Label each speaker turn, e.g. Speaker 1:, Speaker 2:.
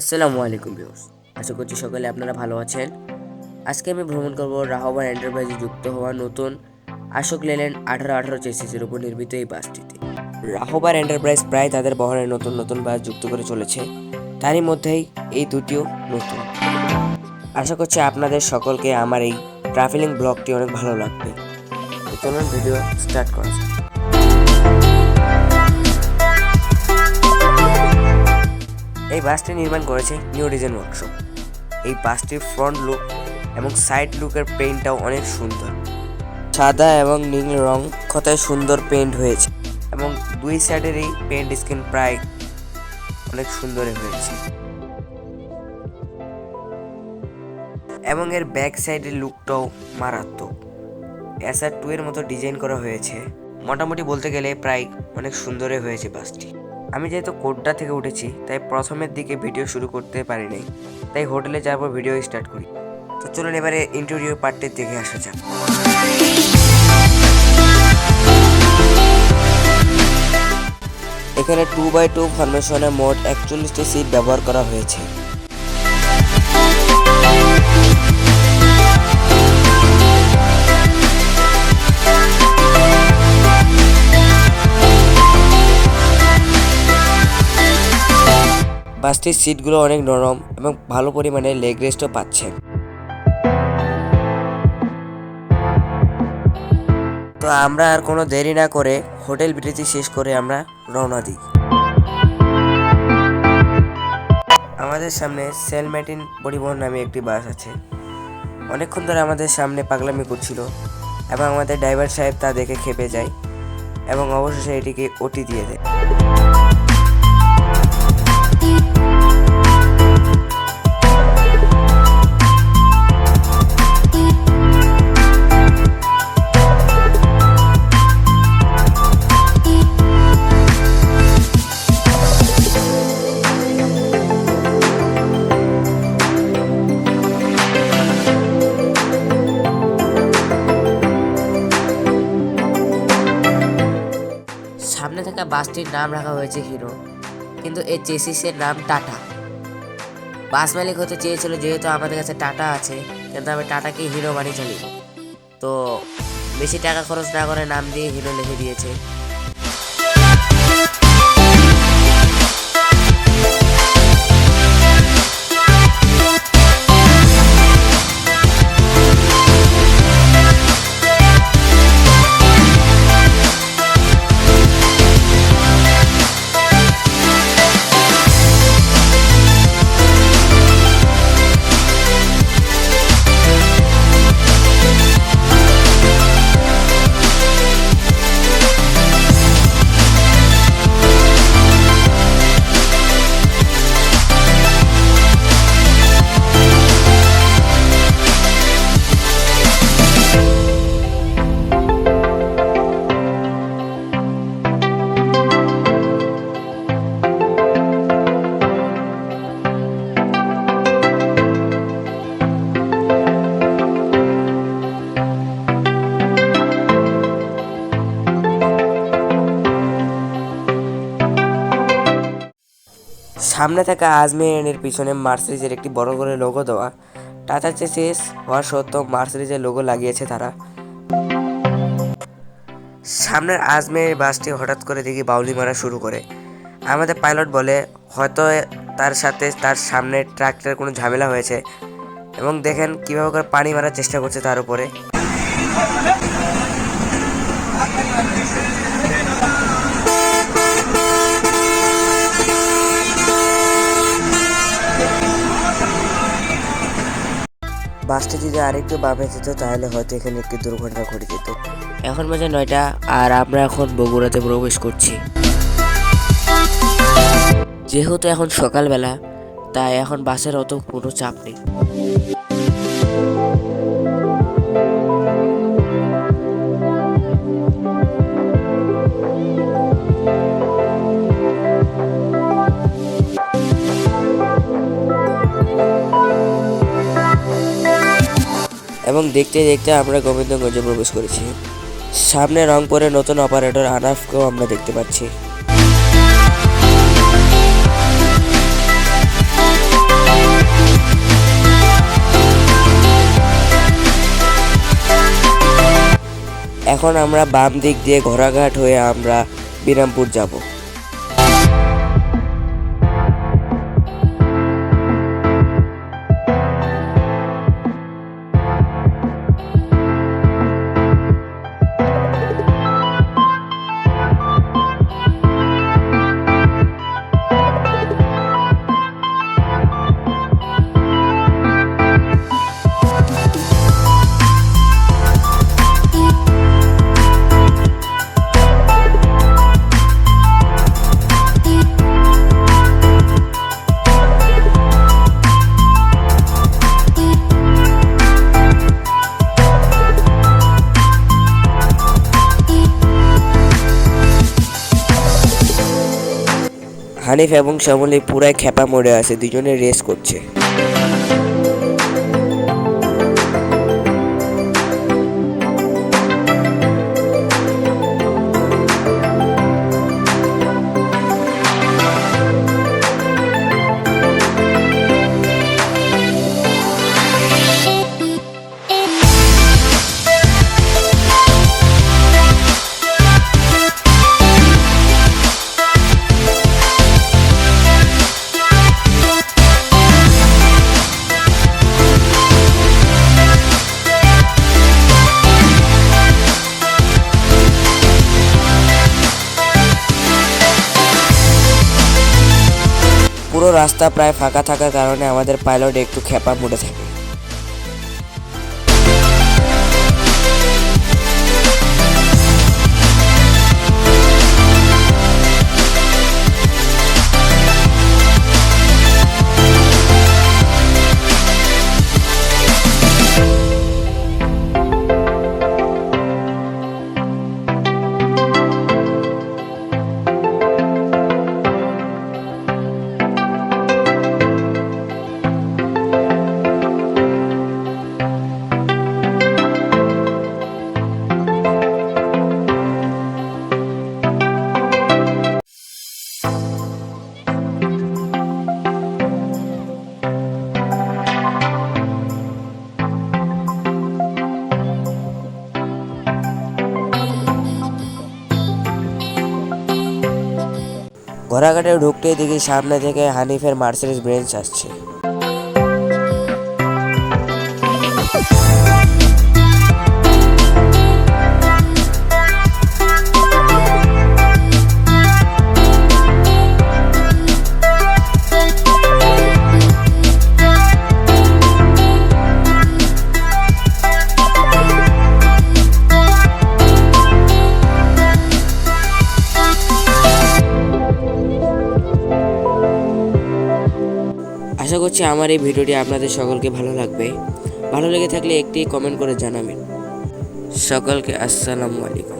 Speaker 1: আসসালামু আলাইকুম ভিউস আশা করছি সকলে আপনারা ভালো আছেন। আজকে আমি ভ্রমণ করব রাহবার এন্টারপ্রাইজে যুক্ত হওয়া নতুন আশোক লেল্যান্ড আঠারো আঠারো চেসিসের উপর নির্মিত এই বাসটিতে। রাহবার এন্টারপ্রাইজ প্রায় তাদের বহরে নতুন নতুন বাস যুক্ত করে চলেছে। তারই মধ্যেই এই দুটিও নতুন। আশা করছি আপনাদের সকলকে আমার এই ট্রাভেলিং ব্লগটি অনেক ভালো লাগবে। চলুন ভিডিও স্টার্ট করা এই বাসটি নির্মাণ করেছে নিউ ডিজাইন ওয়ার্কশপ এই বাসটির ফ্রন্ট লুক এবং সাইড লুকের পেইন্টটাও অনেক সুন্দর। সাদা এবং নীল রং কথায় সুন্দর পেইন্ট হয়েছে এবং দুই সাইডের এই পেইন্ট স্কিন প্রায় অনেক সুন্দরই হয়েছে। এবং এর ব্যাক সাইডের লুকটাও মারাত্মক। এসআর টু এর মতো ডিজাইন করা হয়েছে। মোটামুটি বলতে গেলে প্রায় অনেক সুন্দরই হয়েছে বাসটি। আমি যেহেতু কোডটা থেকে উঠেছি, তাই প্রথমের দিকে ভিডিও শুরু করতে পারি নাই তাই হোটেলে যাওয়ার পর ভিডিও স্টার্ট করি। তো চলুন এবারে ইন্টারভিউ পার্টের দিকে আসা যাক। এখানে টু বাই টু ফরমেশনে মোট একচল্লিশটি সিট ব্যবহার করা হয়েছে। বাসটির সিটগুলো অনেক নরম এবং ভালো পরিমাণে লেগ রেস্টও পাচ্ছেন তো আমরা আর কোনো দেরি না করে হোটেল বিরতি শেষ করে আমরা রওনা দিই। আমাদের সামনে সেলমেটিন পরিবহন নামে একটি বাস আছে। অনেকক্ষণ ধরে আমাদের সামনে পাগলামি করছিল এবং আমাদের ড্রাইভার সাহেব তা দেখে খেপে যায় এবং অবশেষে এটিকে ওটি দিয়ে দেয়। সামনে থাকা বাসটির নাম রাখা হয়েছে হিরো। কিন্তু এই চেসিসের নাম টাটা। বাস মালিক হতে চেয়েছিল যেহেতু আমাদের কাছে টাটা আছে, কিন্তু আমি টাটাকে হিরো বানিয়ে চলি। তো বেশি টাকা খরচ না করে নাম দিয়ে হিরো লিখে দিয়েছে। সামনে থাকা আজমের পিছনে মার্সিডিজের একটি বড় করে লোগো দেওয়া। টাটা চেসিস হওয়া সত্ত্বেও মার্সিডিজের লোগো লাগিয়েছে তারা। সামনের আজমের বাসটি হঠাৎ করে দেখি বাউলি মারা শুরু করে। আমাদের পাইলট বলে, হয়তো তার সাথে তার সামনে ট্রাকটার কোনো ঝামেলা হয়েছে এবং দেখেন কীভাবে করে পানি মারার চেষ্টা করছে তার উপরে। বাসটা যদি আরেকটু বামে যেত, তাহলে হয়তো এখানে একটি দুর্ঘটনা ঘটে যেত। এখন বাজে নয়টা, আর আমরা এখন বগুড়াতে প্রবেশ করছি। যেহেতু এখন সকালবেলা, তাই এখন বাসের অত কোনো চাপ নেই। এবং দেখতে দেখতে আমরা গোবিন্দগঞ্জে প্রবেশ করেছি। সামনে রংপুরে নতুন অপারেটর আনাফকেও আমরা দেখতে পাচ্ছি। এখন আমরা বাম দিক দিয়ে ঘোড়াঘাট হয়ে আমরা বিরামপুর যাব। হানিফ এবং শ্যামলী পুরাই খেপা মরে আছে দুজনে রেস করছে। রাস্তা প্রায় ফাঁকা থাকার কারণে আমাদের পাইলট একটু খেপা মুড়ে থাকে ঘোড়াঘাটে ঢুকতেই দেখি সামনে থেকে হানিফের মার্সিডিজ ব্রেঞ্চ আসছে। করছি আমার এই ভিডিওটি। আপনাদের সকলকে ভালো লাগবে। ভালো লেগে থাকলে একটি কমেন্ট করে জানাবেন। সকলকে আসসালামু আলাইকুম।